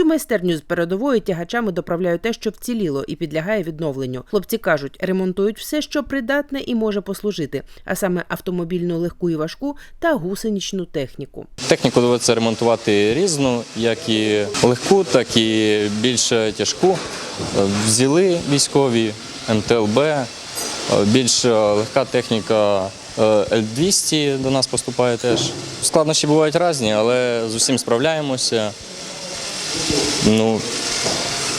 цю майстерню з передової тягачами доправляють те, що вціліло і підлягає відновленню. Хлопці кажуть, ремонтують все, що придатне і може послужити, а саме автомобільну легку і важку та гусеничну техніку. Техніку доводиться ремонтувати різну, як і легку, так і більш тяжку. Взяли військові, МТЛБ, більш легка техніка е, Л-200 до нас поступає теж. Складнощі бувають різні, але з усім справляємося. Ну,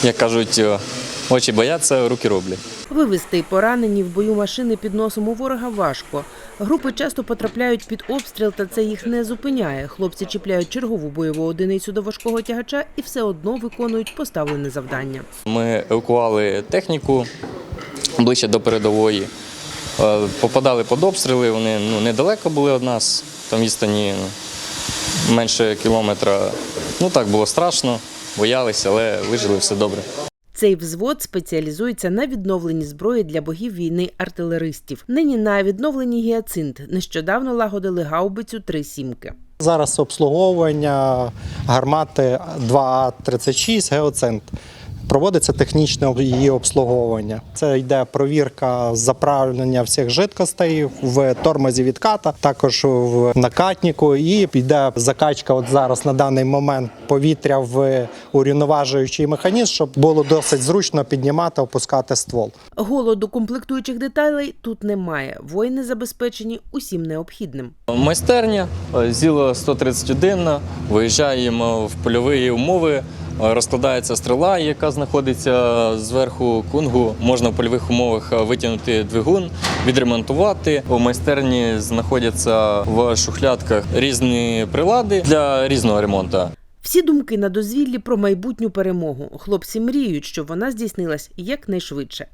як кажуть, е, очі бояться, руки роблять. Вивезти поранені в бою машини під носом у ворога важко. Групи часто потрапляють під обстріл, та це їх не зупиняє. Хлопці чіпляють чергову бойову одиницю до важкого тягача і все одно виконують поставлене завдання. Ми евакували техніку ближче до передової. Е, Попадали під обстріли, вони ну, недалеко були від нас, там відстані ну, менше кілометра. Ну так було страшно, боялися, але вижили все добре. Цей взвод спеціалізується на відновленні зброї для богів війни артилеристів. Нині на відновленні гіацинт нещодавно лагодили гаубицю три сімки. Зараз обслуговування гармати 2А36 Геоцент. Проводиться технічне її обслуговування. Це йде провірка заправлення всіх жидкостей в тормозі відката, також в накатнику, і йде закачка. От зараз на даний момент повітря в урівноважуючий механізм, щоб було досить зручно піднімати, опускати ствол. Голоду комплектуючих деталей тут немає. Воїни забезпечені усім необхідним. Майстерня, е, зіло 131, виїжджаємо в польові умови. Е, Розкладається стріла, яка знаходиться зверху кунгу. Можна в польових умовах е, витягнути двигун, відремонтувати. У майстерні знаходяться в шухлядках різні прилади для різного ремонту. Всі думки на дозвіллі про майбутню перемогу. Хлопці мріють, щоб вона здійснилась якнайшвидше.